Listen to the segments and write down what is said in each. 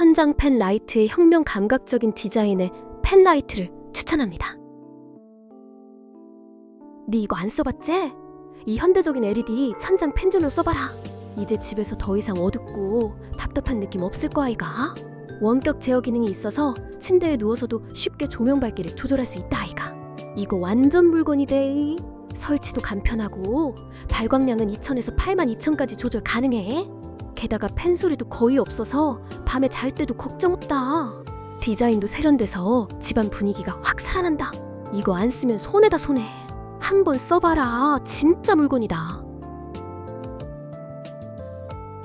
천장 펜 라이트의 혁명 감각적인 디자인의 펜 라이트를 추천합니다. 네 이거 안 써봤지? 이 현대적인 LED 천장 펜 조명 써봐라. 이제 집에서 더 이상 어둡고 답답한 느낌 없을 거 아이가? 원격 제어 기능이 있어서 침대에 누워서도 쉽게 조명 밝기를 조절할 수 있다 아이가. 이거 완전 물건이대. 설치도 간편하고 발광량은 2천에서 8만 2천까지 조절 가능해. 게다가 펜 소리도 거의 없어서 밤에 잘 때도 걱정 없다. 디자인도 세련돼서 집안 분위기가 확 살아난다. 이거 안 쓰면 손해다 손해. 한번 써봐라. 진짜 물건이다.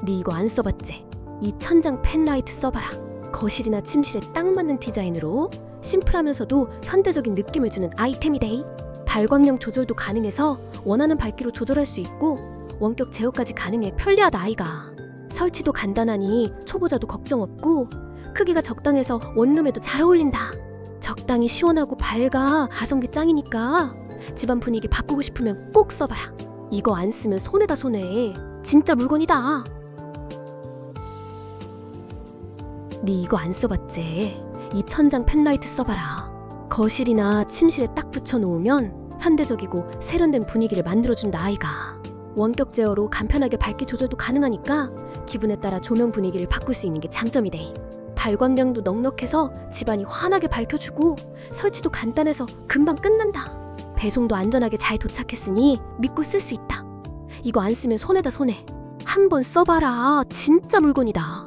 네 이거 안 써봤지? 이 천장 펜라이트 써봐라. 거실이나 침실에 딱 맞는 디자인으로 심플하면서도 현대적인 느낌을 주는 아이템이데. 발광량 조절도 가능해서 원하는 밝기로 조절할 수 있고 원격 제어까지 가능해 편리하다 아이가. 설치도 간단하니 초보자도 걱정 없고 크기가 적당해서 원룸에도 잘 어울린다. 적당히 시원하고 밝아 가성비 짱이니까 집안 분위기 바꾸고 싶으면 꼭 써봐라. 이거 안 쓰면 손해다 손해. 진짜 물건이다. 네 이거 안 써봤지? 이 천장 펜라이트 써봐라. 거실이나 침실에 딱 붙여놓으면 현대적이고 세련된 분위기를 만들어준다 아이가. 원격 제어로 간편하게 밝기 조절도 가능하니까 기분에 따라 조명 분위기를 바꿀 수 있는 게 장점이래. 발광량도 넉넉해서 집안이 환하게 밝혀주고 설치도 간단해서 금방 끝난다. 배송도 안전하게 잘 도착했으니 믿고 쓸 수 있다. 이거 안 쓰면 손해다 손해. 한번 써봐라. 진짜 물건이다.